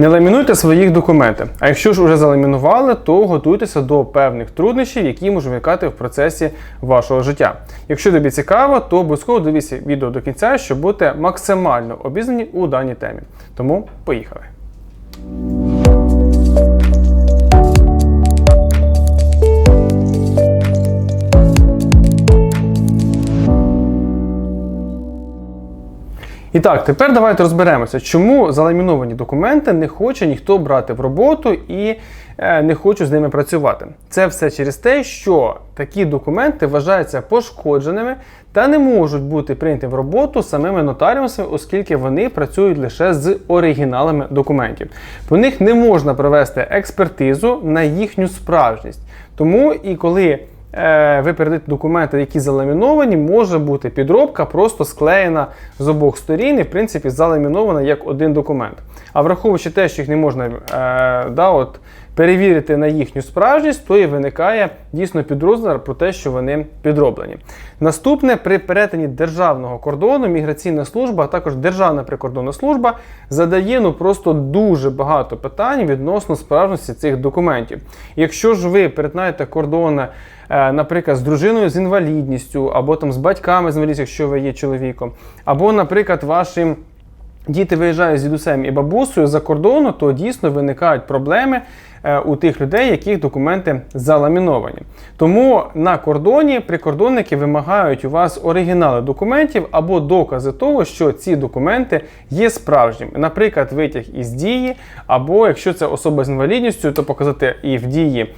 Не ламінуйте своїх документи. А якщо ж уже заламінували, то готуйтеся до певних труднощів, які можуть виникати в процесі вашого життя. Якщо тобі цікаво, то обов'язково дивіться відео до кінця, щоб бути максимально обізнані у даній темі. Тому поїхали. І так, тепер давайте розберемося, чому заламіновані документи не хоче ніхто брати в роботу і е, не хоче з ними працювати. Це все через те, що такі документи вважаються пошкодженими та не можуть бути прийняті в роботу самими нотаріусами, оскільки вони працюють лише з оригіналами документів. По них не можна провести експертизу на їхню справжність. Тому і коли ви передаєте документи, які заламіновані, може бути підробка, просто склеєна з обох сторін і, в принципі, заламінована як один документ. А враховуючи те, що їх не можна е, да, от, перевірити на їхню справжність, то і виникає дійсно підрозділ про те, що вони підроблені. Наступне при перетині державного кордону міграційна служба, а також Державна прикордонна служба задає ну просто дуже багато питань відносно справжності цих документів. Якщо ж ви перетинаєте кордони, е, наприклад, з дружиною з інвалідністю, або там з батьками з інвалідністю, якщо ви є чоловіком, або, наприклад, вашим діти виїжджають з дідусем і бабусею за кордону, то дійсно виникають проблеми е, у тих людей, яких документи заламіновані. Тому на кордоні прикордонники вимагають у вас оригінали документів або докази того, що ці документи є справжніми. Наприклад, витяг із дії, або якщо це особа з інвалідністю, то показати і в дії.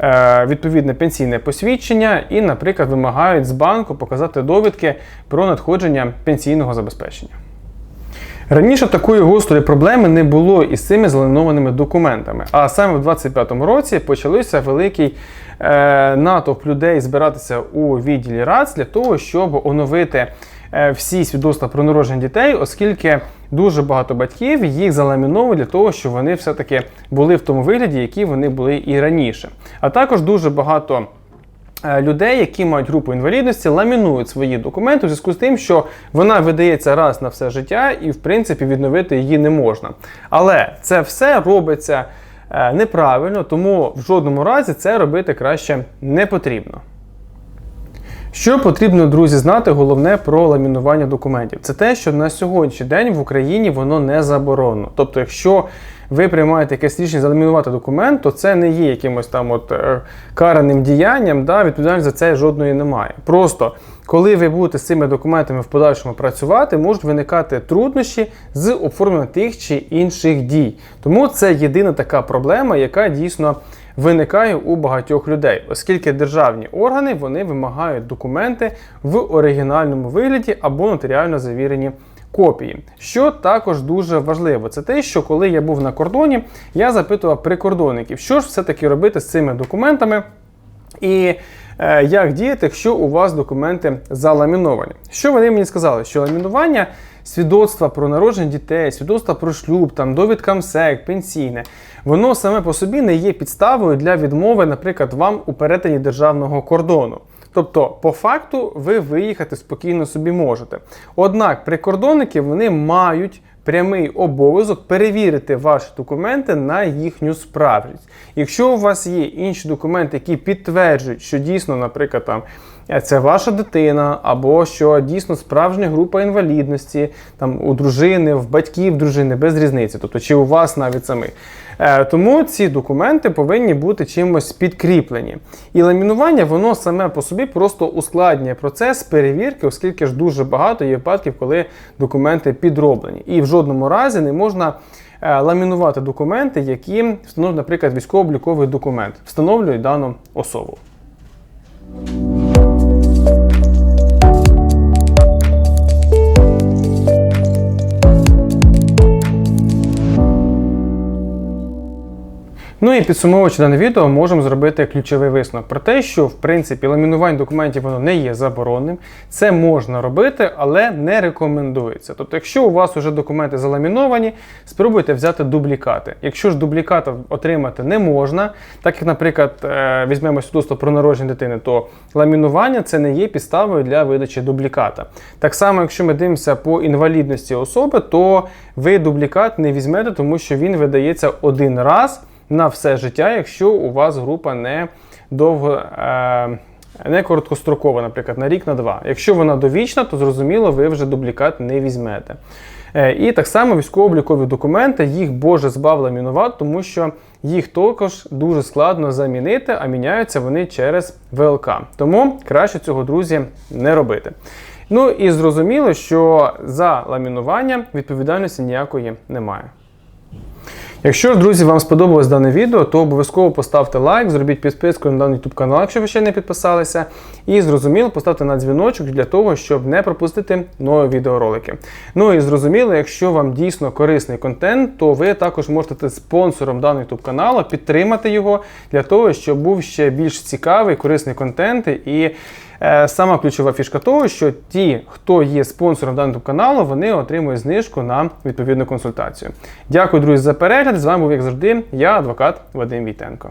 е, Відповідне пенсійне посвідчення, і, наприклад, вимагають з банку показати довідки про надходження пенсійного забезпечення. Раніше такої гострої проблеми не було із цими зеленованими документами. А саме в 25-му році почався великий е, натовп людей збиратися у відділі РАЦ для того, щоб оновити е, всі свідоцтва про народження дітей, оскільки дуже багато батьків їх заламіновують для того, щоб вони все-таки були в тому вигляді, які вони були і раніше. А також дуже багато. Е, людей, які мають групу інвалідності, ламінують свої документи у зв'язку з тим, що вона видається раз на все життя, і в принципі відновити її не можна. Але це все робиться е, неправильно, тому в жодному разі це робити краще не потрібно. Що потрібно, друзі, знати головне про ламінування документів? Це те, що на сьогоднішній день в Україні воно не заборонено. Тобто, якщо ви приймаєте якесь рішення заламінувати документ, то це не є якимось там от е, караним діянням, да, відповідальності за це жодної немає. Просто коли ви будете з цими документами в подальшому працювати, можуть виникати труднощі з оформленням тих чи інших дій. Тому це єдина така проблема, яка дійсно виникає у багатьох людей, оскільки державні органи вони вимагають документи в оригінальному вигляді або нотаріально завірені копії. Що також дуже важливо, це те, що коли я був на кордоні, я запитував прикордонників, що ж все-таки робити з цими документами. І е, як діяти, якщо у вас документи заламіновані? Що вони мені сказали? Що ламінування свідоцтва про народження дітей, свідоцтва про шлюб, там довідка МСЕК, пенсійне, воно саме по собі не є підставою для відмови, наприклад, вам у перетині державного кордону. Тобто, по факту, ви виїхати спокійно собі можете. Однак прикордонники вони мають прямий обов'язок перевірити ваші документи на їхню справжність. Якщо у вас є інші документи, які підтверджують, що дійсно, наприклад, там це ваша дитина, або що дійсно справжня група інвалідності, там у дружини, в батьків дружини, без різниці, тобто чи у вас навіть самих. Е, Тому ці документи повинні бути чимось підкріплені. І ламінування воно саме по собі просто ускладнює процес перевірки, оскільки ж дуже багато є випадків, коли документи підроблені. І в жодному разі не можна. е, Ламінувати документи, які встановлюють, наприклад, військово-обліковий документ, встановлюють дану особу. Ну і підсумовуючи дане відео, можемо зробити ключовий висновок про те, що в принципі ламінування документів воно не є заборонним. Це можна робити, але не рекомендується. Тобто, якщо у вас вже документи заламіновані, спробуйте взяти дублікати. Якщо ж дубліката отримати не можна, так як, наприклад, е, візьмемо свідоцтво про народження дитини, то ламінування це не є підставою для видачі дубліката. Так само, якщо ми дивимося по інвалідності особи, то ви дублікат не візьмете, тому що він видається один раз на все життя, якщо у вас група не довго. Е, не короткострокова, наприклад, на рік, на два. Якщо вона довічна, то зрозуміло, ви вже дублікат не візьмете. Е, І так само військово-облікові документи, їх Боже збав ламінувати, тому що їх також дуже складно замінити, а міняються вони через ВЛК. Тому краще цього, друзі, не робити. Ну і зрозуміло, що за ламінування відповідальності ніякої немає. Якщо ж, друзі, вам сподобалось дане відео, то обов'язково поставте лайк, зробіть підписку на даний YouTube канал, якщо ви ще не підписалися. І зрозуміло, поставте на дзвіночок для того, щоб не пропустити нові відеоролики. Ну і зрозуміло, якщо вам дійсно корисний контент, то ви також можете стати спонсором даного YouTube каналу, підтримати його для того, щоб був ще більш цікавий, корисний контент. І сама ключова фішка того, що ті, хто є спонсором даного каналу, вони отримують знижку на відповідну консультацію. Дякую, друзі, за перегляд. З вами був, як завжди, я, адвокат Вадим Війтенко.